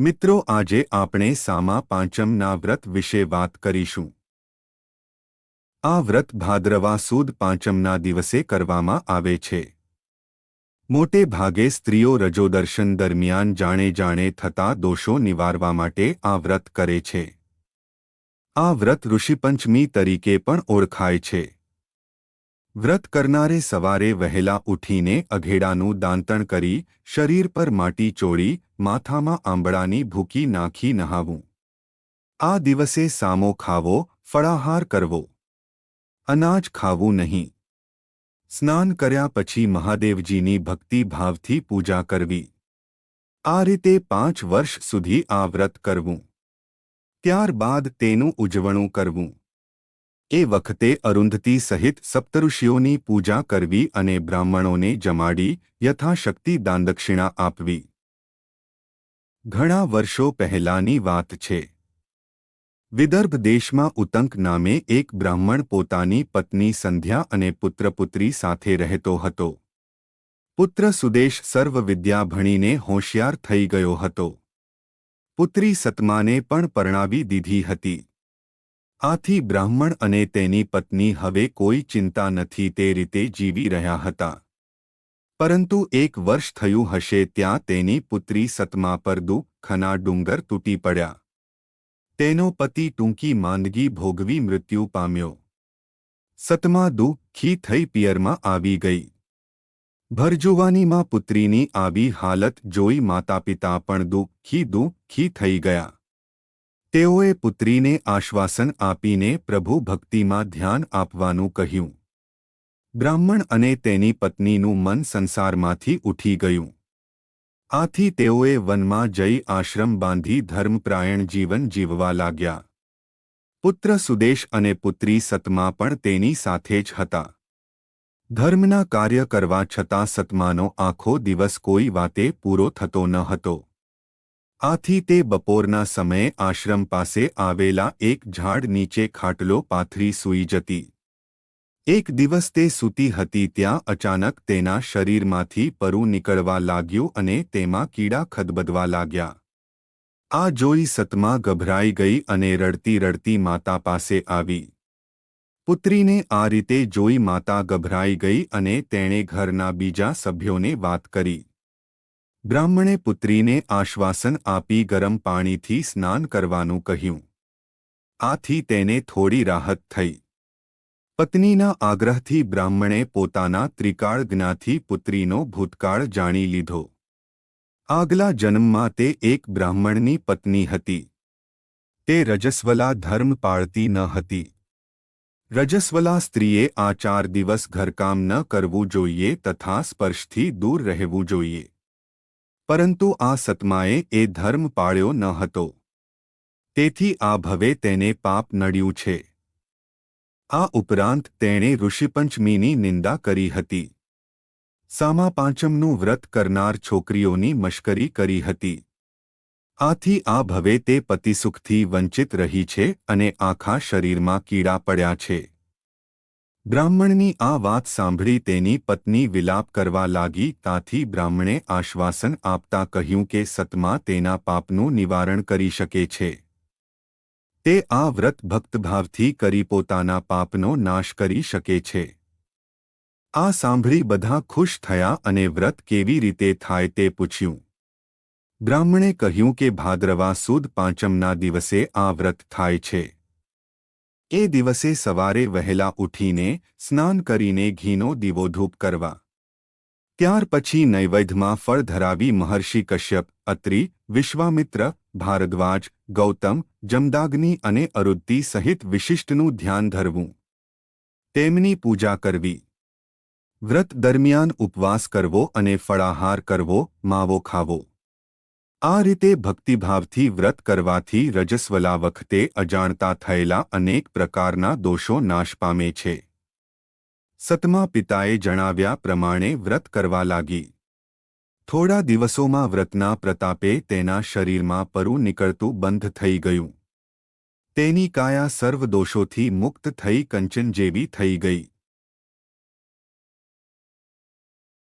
મિત્રો, આજે આપણે સામા પાંચમના વ્રત વિશે વાત કરીશું. આ વ્રત ભાદ્રવા સુદ પાંચમના દિવસે કરવામાં આવે છે. મોટે ભાગે સ્ત્રીઓ રજોદર્શન દરમિયાન જાણે જાણે થતા દોષો નિવારવા માટે આ વ્રત કરે છે. આ વ્રત ઋષિપંચમી તરીકે પણ ઓળખાય છે. વ્રત કરનારે સવારે વહેલા ઉઠીને અઘેડાનું દાંતણ કરી, શરીર પર માટી ચોળી, માથામાં આંબળાની ભૂકી નાખી નહાવું. આ દિવસે સામો ખાવો, ફળાહાર કરવો. અનાજ ખાવું નહીં. સ્નાન કર્યા પછી મહાદેવજીની ભક્તિ ભાવથી પૂજા કરવી. આ રીતે પાંચ વર્ષ સુધી આ વ્રત કરવું. ત્યારબાદ તેનું ઉજવણું કરવું. એ વખતે અરુંધતી સહિત સપ્તઋષિઓની પૂજા કરવી અને બ્રાહ્મણોને જમાડી યથાશક્તિ દાનદક્ષિણા આપવી. ઘણા વર્ષો પહેલાની વાત છે. વિદર્ભ દેશમાં ઉતંક નામે એક બ્રાહ્મણ પોતાની પત્ની સંધ્યા અને પુત્રપુત્રી સાથે રહેતો હતો. પુત્ર સુદેશ સર્વ વિદ્યા ભણીને હોશિયાર થઈ ગયો હતો. પુત્રી સતમાને પણ પરણાવી દીધી હતી. આથી બ્રાહ્મણ અને તેની પત્ની હવે કોઈ ચિંતા નથી તે રીતે જીવી રહ્યા હતા. પરંતુ એક વર્ષ થયું હશે ત્યાં તેની પુત્રી સતમા પર દુઃખના ડુંગર તૂટી પડ્યા. તેનો પતિ ટૂંકી માંદગી ભોગવી મૃત્યુ પામ્યો. સતમા દુઃખી થઈ પિયરમાં આવી ગઈ. ભરજુવાનીમાં પુત્રીની આવી હાલત જોઈ માતાપિતા પણ દુઃખી દુઃખી થઈ ગયા. તેઓએ પુત્રીને આશ્વાસન આપીને પ્રભુ ભક્તિમાં ધ્યાન આપવાનું કહ્યું. બ્રાહ્મણ અને તેની પત્નીનું મન સંસારમાંથી ઉઠી ગયું. આથી તેઓએ વનમાં જઈ આશ્રમ બાંધી ધર્મપ્રાયણ જીવન જીવવા લાગ્યા. પુત્ર સુદેશ અને પુત્રી સતમા પણ તેની સાથે જ હતા. ધર્મના કાર્ય કરવા છતાં સતમાનો આખો દિવસ કોઈ વાતે પૂરો થતો ન હતો. આથી તે બપોરના સમયે આશ્રમ પાસે આવેલા એક ઝાડ નીચે ખાટલો પાથરી સૂઈ જતી. એક દિવસ તે સૂતી હતી ત્યાં અચાનક તેના શરીરમાંથી પરુ નીકળવા લાગ્યું અને તેમાં કીડા ખદબદવા લાગ્યા. આ જોઈ સતમા ગભરાઈ ગઈ અને રડતી રડતી માતા પાસે આવી. પુત્રીને આ રીતે જોઈ માતા ગભરાઈ ગઈ અને તેણે ઘરના બીજા સભ્યોને વાત કરી. બ્રાહ્મણે પુત્રીને આશ્વાસન આપી ગરમ પાણીથી સ્નાન કરવાનું કહ્યું. આથી તેને થોડી રાહત થઈ. પત્નીના આગ્રહથી બ્રાહ્મણે પોતાના ત્રિકાળ જ્ઞાથી પુત્રીનો ભૂતકાળ જાણી લીધો. આગલા જન્મમાં તે એક બ્રાહ્મણની પત્ની હતી. તે રજસ્વલા ધર્મ પાળતી ન હતી. રજસ્વલા સ્ત્રીએ આ ચાર દિવસ ઘરકામ ન કરવું જોઈએ તથા સ્પર્શથી દૂર રહેવું જોઈએ. પરંતુ આ સતમાએ એ ધર્મ પાળ્યો ન હતો. તેથી આ ભવે તેને પાપ નડ્યું છે. આ ઉપરાંત તેણે ઋષિપંચમીની નિંદા કરી હતી. સામા પાંચમનું વ્રત કરનાર છોકરીઓની મશ્કરી કરી હતી. આથી આ ભવે તે પતિસુખથી વંચિત રહી છે અને આખા શરીરમાં કીડા પડ્યા છે. બ્રાહ્મણની આ વાત સાંભળી તેની પત્ની વિલાપ કરવા લાગી તાથી બ્રાહ્મણે આશ્વાસન આપતા કહ્યું કે સતમા તેના પાપનું નિવારણ કરી શકે છે. તે આ વ્રત ભક્તભાવથી કરી પોતાના પાપનો નાશ કરી શકે છે. આ સાંભળી બધા ખુશ થયા અને વ્રત કેવી રીતે થાય તે પૂછ્યું. બ્રાહ્મણે કહ્યું કે ભાદ્રવા સુદ પાંચમના દિવસે આ વ્રત થાય છે. એ દિવસે સવારે વહેલા ઉઠીને સ્નાન કરીને ઘીનો દીવો ધૂપ કરવા. ત્યાર પછી નૈવેદ્યમાં ફળ ધરાવી મહર્ષિ કશ્યપ, અત્રિ, વિશ્વામિત્ર, ભારદ્વાજ, ગૌતમ, જમદાગ્નિ અને અરુદ્ધિ સહિત વિશિષ્ટનું ધ્યાન ધરવું. તેમની પૂજા કરવી. વ્રત દરમિયાન ઉપવાસ કરવો અને ફળાહાર કરવો, માવો ખાવો. આ રીતે ભક્તિભાવથી વ્રત કરવાથી રજસ્વલા વખતે અજાણતા થયેલા અનેક પ્રકારના દોષો નાશ પામે છે. સતમા પિતાએ જણાવ્યા પ્રમાણે વ્રત કરવા લાગી. થોડા દિવસોમાં વ્રતના પ્રતાપે તેના શરીરમાં પરુ નીકળતું બંધ થઈ ગયું. તેની કાયા સર્વ દોષોથી મુક્ત થઈ કંચન જેવી થઈ ગઈ.